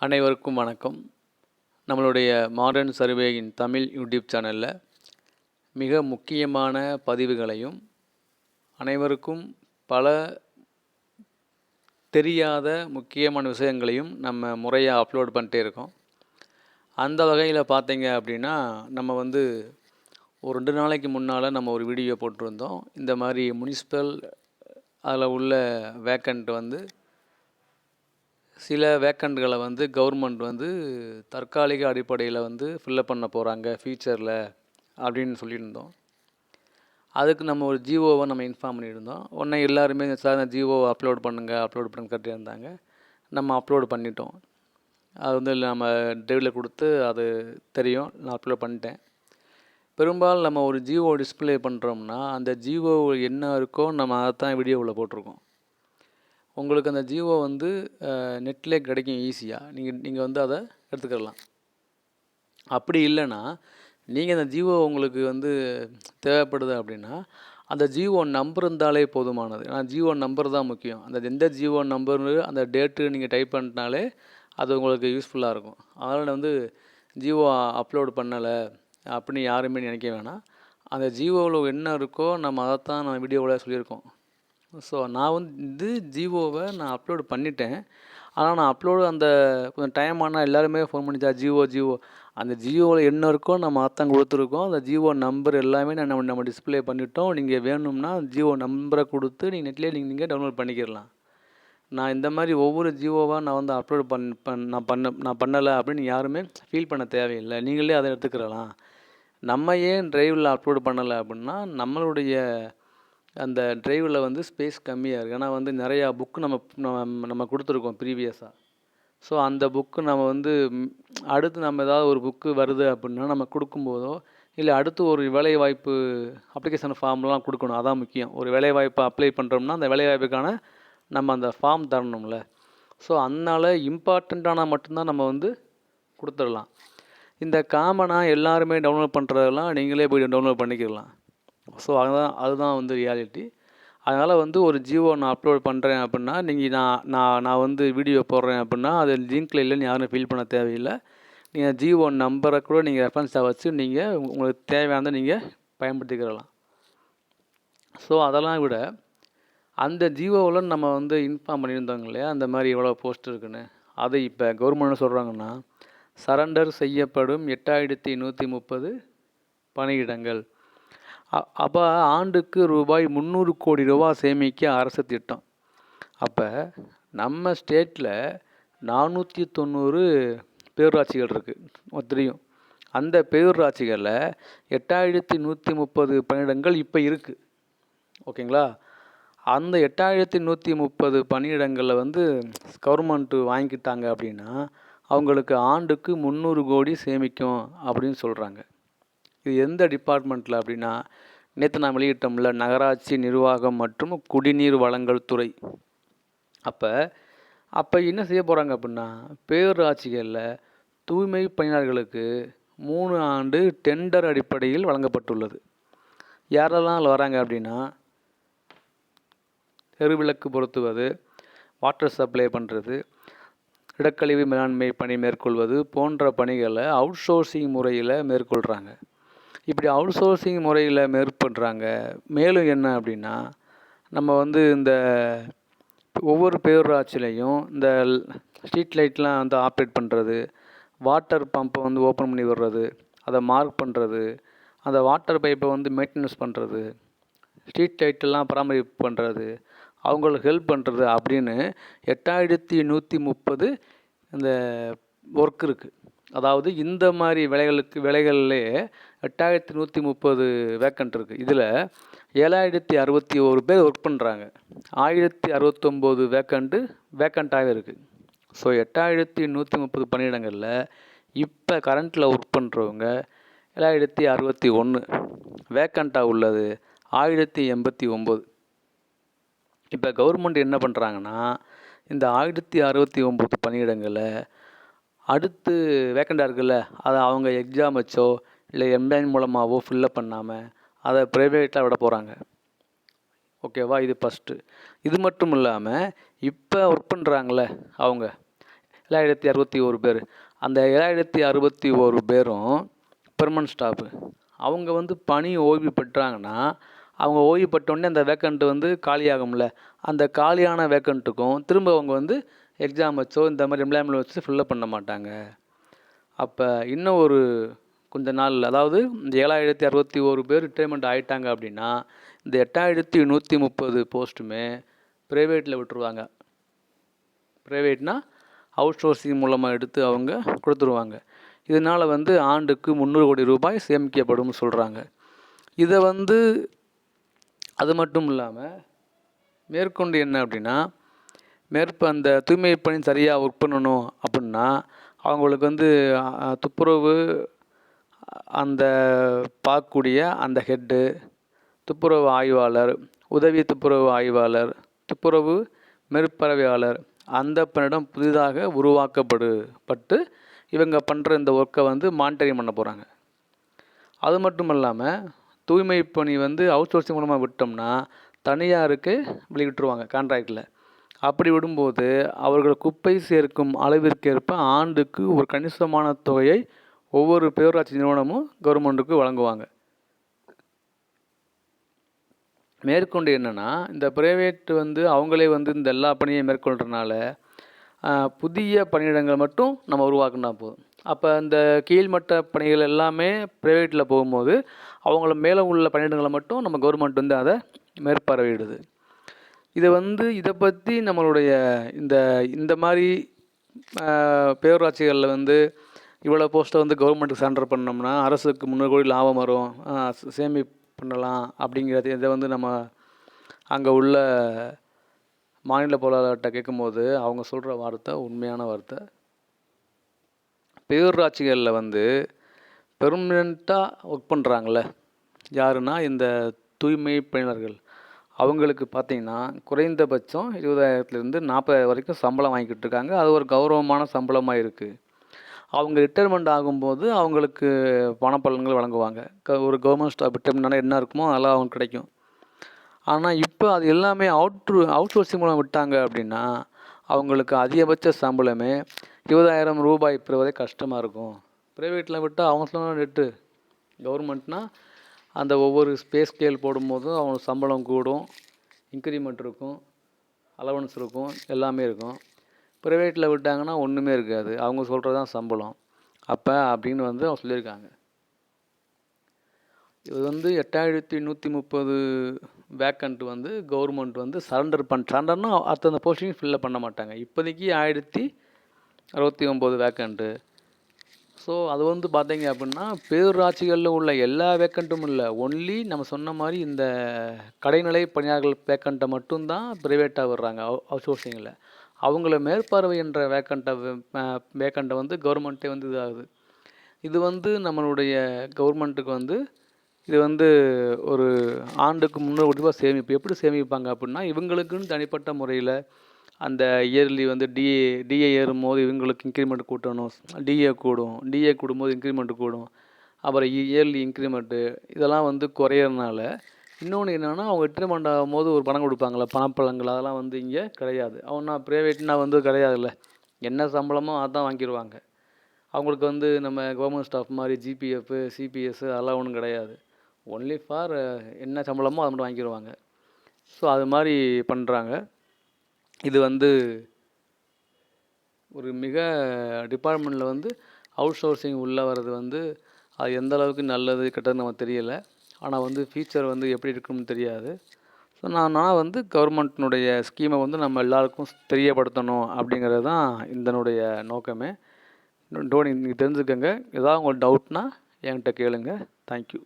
அனைவருக்கும் வணக்கம். நம்மளுடைய மாடர்ன் சர்வேயின் தமிழ் யூடியூப் சேனலில் மிக முக்கியமான பதிவுகளையும் அனைவருக்கும் பல தெரியாத முக்கியமான விஷயங்களையும் நம்ம முறையாக அப்லோட் பண்ணிட்டே இருக்கோம். அந்த வகையில் பார்த்தீங்க அப்படின்னா நம்ம வந்து ஒரு ரெண்டு நாளைக்கு முன்னால் நம்ம ஒரு வீடியோ போட்டிருந்தோம். இந்த மாதிரி முனிசிபல் அதில் உள்ள வேக்கண்ட் வந்து சில வேக்கண்ட்களை வந்து கவர்மெண்ட் வந்து தற்காலிக அடிப்படையில் வந்து ஃபில்லப் பண்ண போகிறாங்க ஃபியூச்சரில் அப்படின்னு சொல்லியிருந்தோம். அதுக்கு நம்ம ஒரு ஜிஓவை நம்ம இன்ஃபார்ம் பண்ணியிருந்தோம். உடனே எல்லாருமே சார் இந்த ஜிஓ அப்லோட் பண்ணுங்கள் அப்லோட் பண்ணுங்க கேட்டிருந்தாங்க நம்ம அப்லோடு பண்ணிட்டோம். அது வந்து நம்ம டிரைவில் கொடுத்து அது தெரியும். நான் அப்லோட் பண்ணிட்டேன். பெரும்பாலும் நம்ம ஒரு ஜிஓ டிஸ்ப்ளே பண்ணுறோம்னா அந்த ஜிஓ என்ன இருக்கோ நம்ம அதை தான் வீடியோவில் போட்டிருக்கோம். உங்களுக்கு அந்த ஜியோ வந்து நெட்லேயே கிடைக்கும் ஈஸியாக நீங்கள் நீங்கள் வந்து அதை எடுத்துக்கிடலாம். அப்படி இல்லைன்னா நீங்கள் அந்த ஜியோ உங்களுக்கு வந்து தேவைப்படுது அப்படின்னா அந்த ஜியோ நம்பர் இருந்தாலே போதுமானது. ஏன்னா ஜியோ நம்பர் தான் முக்கியம். அந்த எந்த ஜியோ நம்பர்னு அந்த டேட்டு நீங்கள் டைப் பண்ணிட்டாலே அது உங்களுக்கு யூஸ்ஃபுல்லாக இருக்கும். அதனால் வந்து ஜியோ அப்லோடு பண்ணலை அப்படின்னு யாருமே நினைக்க வேணாம். அந்த ஜியோவில் என்ன இருக்கோ நம்ம அதைத்தான் நம்ம வீடியோவில் சொல்லியிருக்கோம். ஸோ நான் வந்து ஜியோவை நான் அப்லோடு பண்ணிட்டேன். ஆனால் நான் அப்லோடு அந்த கொஞ்சம் டைம் ஆனால் எல்லாருமே ஃபோன் பண்ணிச்சா ஜியோ ஜியோ அந்த ஜியோவில் என்ன இருக்கோ நம்ம அத்தான் கொடுத்துருக்கோம். அந்த ஜியோ நம்பர் எல்லாமே நான் நம்ம நம்ம டிஸ்பிளே பண்ணிட்டோம். நீங்கள் வேணும்னா ஜியோ நம்பரை கொடுத்து நீங்கள் நெட்லேயே நீங்கள் நீங்கள் டவுன்லோட் பண்ணிக்கிடலாம். நான் இந்த மாதிரி ஒவ்வொரு ஜியோவாக நான் வந்து அப்லோட் பண் பண் நான் பண்ண நான் பண்ணலை அப்படின்னு யாருமே ஃபீல் பண்ண தேவையில்லை. நீங்களே அதை எடுத்துக்கிறலாம் நம்ம ஏன் டிரைவில் அப்லோடு பண்ணலை அப்படின்னா நம்மளுடைய அந்த டிரைவில் வந்து ஸ்பேஸ் கம்மியாக இருக்குது ஏன்னா வந்து நிறையா புக்கு நம்ம நம்ம நம்ம கொடுத்துருக்கோம் ப்ரீவியஸாக ஸோ அந்த புக்கு நம்ம வந்து அடுத்து நம்ம ஏதாவது ஒரு புக்கு வருது அப்படின்னா நம்ம கொடுக்கும்போதோ இல்லை அடுத்து ஒரு வேலைவாய்ப்பு அப்ளிகேஷன் ஃபார்ம்லாம் கொடுக்கணும் அதான் முக்கியம். ஒரு வேலைவாய்ப்பை அப்ளை பண்ணுறோம்னா அந்த வேலைவாய்ப்புக்கான நம்ம அந்த ஃபார்ம் தரணும்ல. ஸோ அதனால் இம்பார்ட்டண்ட்டானால் மட்டும்தான் நம்ம வந்து கொடுத்துடலாம். இந்த காமனாக எல்லாருமே டவுன்லோட் பண்ணுறதெல்லாம் நீங்களே போய் டவுன்லோட் பண்ணிக்கிடலாம் ஸோ அதுதான் அதுதான் வந்து ரியாலிட்டி அதனால் வந்து ஒரு ஜியோ நான் அப்லோட் பண்ணுறேன் அப்படின்னா நீங்கள் நான் நான் நான் வந்து வீடியோ போடுறேன் அப்படின்னா அது லிங்க்கில் இல்லைன்னு யாரும் ஃபீல் பண்ண தேவையில்லை. நீங்கள் ஜியோ நம்பரை கூட நீங்கள் ரெஃபரன்ஸாக வச்சு நீங்கள் உங்களுக்கு தேவையானதை நீங்கள் பயன்படுத்திக்கிறலாம் ஸோ அதெல்லாம் விட அந்த ஜியோவில் நம்ம வந்து இன்ஃபார்ம் பண்ணியிருந்தோங்க இல்லையா? அந்த மாதிரி எவ்வளோ போஸ்ட் இருக்குன்னு. அதை இப்போ கவர்மெண்ட் சொல்கிறாங்கன்னா சரண்டர் செய்யப்படும் எட்டாயிரத்தி நூற்றி முப்பது பணியிடங்கள். அப்போ ஆண்டுக்கு ரூபாய் முந்நூறு கோடி ரூபா சேமிக்க அரசு திட்டம். அப்போ நம்ம ஸ்டேட்டில் நானூற்றி தொண்ணூறு பேரூராட்சிகள் இருக்குது தெரியும் அந்த பேரூராட்சிகளில் எட்டாயிரத்தி நூற்றி முப்பது பணியிடங்கள் இப்போ இருக்குது ஓகேங்களா? அந்த எட்டாயிரத்தி நூற்றி முப்பது பணியிடங்களில் வந்து கவர்மெண்ட்டு வாங்கிக்கிட்டாங்க அப்படின்னா அவங்களுக்கு ஆண்டுக்கு முந்நூறு கோடி சேமிக்கும் அப்படின்னு சொல்கிறாங்க இது எந்த டிபார்ட்மெண்ட்டில் அப்படின்னா நேற்று நான் வெளியிட்டோம்ல நகராட்சி நிர்வாகம் மற்றும் குடிநீர் வழங்கல் துறை. அப்போ அப்போ என்ன செய்ய போகிறாங்க அப்படின்னா பேரூராட்சிகளில் தூய்மை பணியாளர்களுக்கு மூணு ஆண்டு டெண்டர் அடிப்படையில் வழங்கப்பட்டுள்ளது. யாரெல்லாம் அதில் வராங்க அப்படின்னா தெருவிளக்கு பொருத்துவது வாட்டர் சப்ளை பண்ணுறது இடக்கழிவு மேலாண்மை பணி மேற்கொள்வது போன்ற பணிகளை அவுட் சோர்சிங் முறையில் மேற்கொள்கிறாங்க இப்படி அவுட் சோர்சிங் முறையில் மேற்கொள்கிறாங்க மேலும் என்ன அப்படின்னா நம்ம வந்து இந்த ஒவ்வொரு பேரூராட்சிலையும் இந்த ஸ்ட்ரீட் லைட்லாம் வந்து ஆப்ரேட் பண்ணுறது வாட்டர் பம்பை வந்து ஓப்பன் பண்ணி விடுறது அதை மார்க் பண்ணுறது அந்த வாட்டர் பைப்பை வந்து மெயின்டெனன்ஸ் பண்ணுறது ஸ்ட்ரீட் லைட்டெல்லாம் பராமரிப்பு பண்ணுறது அவங்களுக்கு ஹெல்ப் பண்ணுறது அப்படின்னு எட்டாயிரத்தி நூற்றி முப்பது இந்த ஒர்க் இருக்குது அதாவது இந்த மாதிரி வேலைகளுக்கு விலைகள்லேயே எட்டாயிரத்தி நூற்றி முப்பது வேக்கண்ட் இருக்குது இதில் ஏழாயிரத்தி அறுபத்தி ஒரு பேர் ஒர்க் பண்ணுறாங்க ஆயிரத்தி அறுபத்தொம்போது வேக்கண்ட்டு வேக்கண்ட்டாகவே இருக்குது ஸோ எட்டாயிரத்தி நூற்றி முப்பது பணியிடங்களில் இப்போ கரண்ட்டில் ஒர்க் பண்ணுறவங்க ஏழாயிரத்தி அறுபத்தி ஒன்று வேக்கண்ட்டாக உள்ளது ஆயிரத்தி எண்பத்தி ஒம்பது. இப்போ கவர்மெண்ட் என்ன பண்ணுறாங்கன்னா இந்த ஆயிரத்தி அறுபத்தி ஒம்பது பணியிடங்களை அடுத்து வேக்கண்டாக இருக்குல்ல அதை அவங்க எக்ஸாம் வச்சோ இல்லை எம்லைன் மூலமாகவோ ஃபில்லப் பண்ணாமல் அதை ப்ரைவேட்டாக விட போகிறாங்க ஓகேவா இது ஃபஸ்ட்டு இது மட்டும் இல்லாமல் இப்போ ஒர்க் பண்ணுறாங்கள அவங்க. ஏழாயிரத்தி அறுபத்தி ஒரு பேர். அந்த ஏழாயிரத்தி அறுபத்தி ஒரு பேரும் பெர்மனன்ட் ஸ்டாஃபு அவங்க வந்து பணி ஓய்வு பெற்றாங்கன்னா அவங்க ஓய்வு பெற்றோடனே அந்த வேக்கண்ட்டு வந்து காலியாகும்ல. அந்த காலியான வேக்கண்ட்டுக்கும் திரும்ப அவங்க வந்து எக்ஸாம் வச்சோ இந்த மாதிரி எம்ப்ளாய்மெண்ட் வச்சு ஃபில்லப் பண்ண மாட்டாங்க. அப்போ இன்னும் ஒரு கொஞ்ச நாள். அதாவது இந்த ஏழாயிரத்தி அறுபத்தி ஒரு பேர் ரிட்டைர்மெண்ட் ஆகிட்டாங்க அப்படின்னா இந்த எட்டாயிரத்தி நூற்றி முப்பது போஸ்ட்டுமே ப்ரைவேட்டில் விட்டுருவாங்க. ப்ரைவேட்னால் அவுட் சோர்சிங் மூலமாக எடுத்து அவங்க கொடுத்துருவாங்க. இதனால் வந்து ஆண்டுக்கு முந்நூறு கோடி ரூபாய் சேமிக்கப்படும் சொல்கிறாங்க இதை வந்து அது மட்டும் இல்லாமல் மேற்கொண்டு என்ன அப்படின்னா மேற்ப அந்த தூய்மை பணி சரியாக ஒர்க் பண்ணணும் அப்படின்னா அவங்களுக்கு வந்து துப்புரவு அந்த பார்க்கக்கூடிய அந்த ஹெட்டு துப்புரவு ஆய்வாளர் உதவி துப்புரவு ஆய்வாளர் துப்புரவு மேற்பார்வையாளர் அந்த பணியிடம் புதிதாக உருவாக்கப்படு பட்டு இவங்க பண்ணுற இந்த ஒர்க்கை வந்து மானிட்டரிங் பண்ண போகிறாங்க அது மட்டும் இல்லாமல் தூய்மை பணி வந்து அவுட் சோர்சிங் மூலமாக விட்டோம்னா தனியாருக்கு வெளியிட்டுருவாங்க கான்ட்ராக்டில் அப்படி விடும்போது அவர்கள் குப்பை சேர்க்கும் அளவிற்கேற்ப ஆண்டுக்கு ஒரு கணிசமான தொகையை ஒவ்வொரு பேரூராட்சி நிறுவனமும் கவர்மெண்ட்டுக்கு வழங்குவாங்க. மேற்கொண்டு என்னென்னா இந்த ப்ரைவேட் வந்து அவங்களே வந்து இந்த எல்லா பணியையும் மேற்கொள்கிறனால புதிய பணியிடங்கள் மட்டும் நம்ம உருவாக்குனா போதும். அப்போ இந்த கீழ்மட்ட பணிகள் எல்லாமே ப்ரைவேட்டில் போகும்போது அவங்கள மேலே உள்ள பணியிடங்களை மட்டும் நம்ம கவர்மெண்ட் வந்து அதை மேற்பார்வையிடுது. இதை வந்து இதை பற்றி நம்மளுடைய இந்த இந்த மாதிரி பேரூராட்சிகளில் வந்து இவ்வளோ போஸ்ட்டை வந்து கவர்மெண்ட்டுக்கு சரண்டர் பண்ணோம்னா அரசுக்கு முந்நூறு கோடி லாபம் வரும். சேமி பண்ணலாம் அப்படிங்கிறது இதை வந்து நம்ம அங்கே உள்ள மாநில பொருளாளர்கிட்ட கேட்கும்போது அவங்க சொல்கிற வார்த்தை உண்மையான வார்த்தை. பேரூராட்சிகளில் வந்து பெர்மனெண்ட்டாக ஒர்க் பண்ணுறாங்கள யாருன்னா இந்த தூய்மை பணியாளர்கள். அவங்களுக்கு பார்த்திங்கன்னா குறைந்தபட்சம் இருபதாயிரத்துலேருந்து நாற்பதாயிரம் வரைக்கும் சம்பளம் வாங்கிக்கிட்டு இருக்காங்க. அது ஒரு கௌரவமான சம்பளமாக இருக்குது அவங்க ரிட்டைர்மெண்ட் ஆகும்போது அவங்களுக்கு பணப்பலன்கள் வழங்குவாங்க. க- ஒரு கவர்மெண்ட் ஸ்டாப் ரிட்டைர்மெண்ட்னா என்ன இருக்குமோ அதெல்லாம் அவங்களுக்கு கிடைக்கும். ஆனால் இப்போ அது எல்லாமே அவுட்ரு அவுட் சோர்சிங் மூலம் விட்டாங்க அப்படின்னா அவங்களுக்கு அதிகபட்ச சம்பளமே இருபதாயிரம் ரூபாய் பெறுவதே கஷ்டமாக இருக்கும். ப்ரைவேட்டில் விட்டால் அவங்க சொன்ன ரேட்டு கவர்மெண்ட்னால் அந்த ஒவ்வொரு ஸ்பேஸ் ஸ்கேல் போடும்போதும் அவங்களுக்கு சம்பளம் கூடும் இன்க்ரிமெண்ட் இருக்கும் அலவன்ஸ் இருக்கும் எல்லாமே இருக்கும். ப்ரைவேட்டில் விட்டாங்கன்னா ஒன்றுமே இருக்காது. அவங்க சொல்கிறது தான் சம்பளம். அப்போ அப்படின்னு வந்து அவங்க சொல்லியிருக்காங்க. இது வந்து எட்டாயிரத்தி நூற்றி முப்பது வேக்கண்ட் வந்து கவர்மெண்ட் வந்து சரண்டர் பண் சரண்டர்னா அந்த போஸ்டிங் ஃபில்லப் பண்ண மாட்டாங்க. இப்போதைக்கு ஆயிரத்தி அறுபத்தி ஒம்பது வேக்கண்ட்டு ஸோ அது வந்து பார்த்தீங்க அப்படின்னா பேரூராட்சிகளில் உள்ள எல்லா வேக்கண்ட்டும் இல்லை. ஒன்லி நம்ம சொன்ன மாதிரி இந்த கடைநிலை பணியாளர்கள் வேக்கண்ட்டை மட்டும்தான் ப்ரைவேட்டாக விடுறாங்க. அவுட் சோர்சிங்கில் அவங்கள மேற்பார்வை என்ற வேக்கண்ட்டை வேக்கண்ட்டை வந்து கவர்மெண்ட்டே வந்து இதாகுது. இது வந்து நம்மளுடைய கவர்மெண்ட்டுக்கு வந்து இது வந்து ஒரு ஆண்டுக்கு முந்நூறு கோடி ரூபாய் சேமிப்பு. எப்படி சேமிப்பாங்க அப்படின்னா இவங்களுக்குன்னு தனிப்பட்ட முறையில் அந்த இயர்லி வந்து டிஏ டிஏ ஏறும் போது இவங்களுக்கு இன்க்ரிமெண்ட் கூட்டணும். டிஏ கூடும். டிஏ கூடும்போது இன்க்ரிமெண்ட் கூடும். அப்புறம் இயர்லி இன்க்ரிமெண்ட்டு இதெல்லாம் வந்து குறையறதுனால இன்னொன்று என்னென்னா அவங்க ரிட்டைர்மெண்ட் ஆகும்போது ஒரு பணம் கொடுப்பாங்களே பணப்பழங்கள் அதெல்லாம் வந்து இங்கே கிடையாது. அவனா ப்ரைவேட்னா வந்து கிடையாதுல்ல. என்ன சம்பளமோ அதான் வாங்கிடுவாங்க அவங்களுக்கு வந்து நம்ம கவர்மெண்ட் ஸ்டாஃப் மாதிரி ஜிபிஎஃப் சிபிஎஸ் அதெல்லாம் ஒன்றும் கிடையாது. ஒன்லி ஃபார் என்ன சம்பளமோ அதை மட்டும் வாங்கிடுவாங்க ஸோ அது மாதிரி பண்ணுறாங்க இது வந்து ஒரு மிக டிபார்ட்மெண்ட்டில் வந்து அவுட் சோர்சிங் உள்ளே வர்றது வந்து அது எந்த அளவுக்கு நல்லது கெட்டது நமக்கு தெரியலை. ஆனால் வந்து ஃபியூச்சர் வந்து எப்படி இருக்கும்னு தெரியாது. ஸோ நான் நான் வந்து கவர்மெண்ட்டினுடைய ஸ்கீமை வந்து நம்ம எல்லாருக்கும் தெரியப்படுத்தணும் அப்படிங்கிறது தான் இதனுடைய நோக்கமே. டோனி நீங்கள் தெரிஞ்சுக்கோங்க. ஏதாவது உங்களுக்கு டவுட்னா என்கிட்ட கேளுங்க. தேங்க்யூ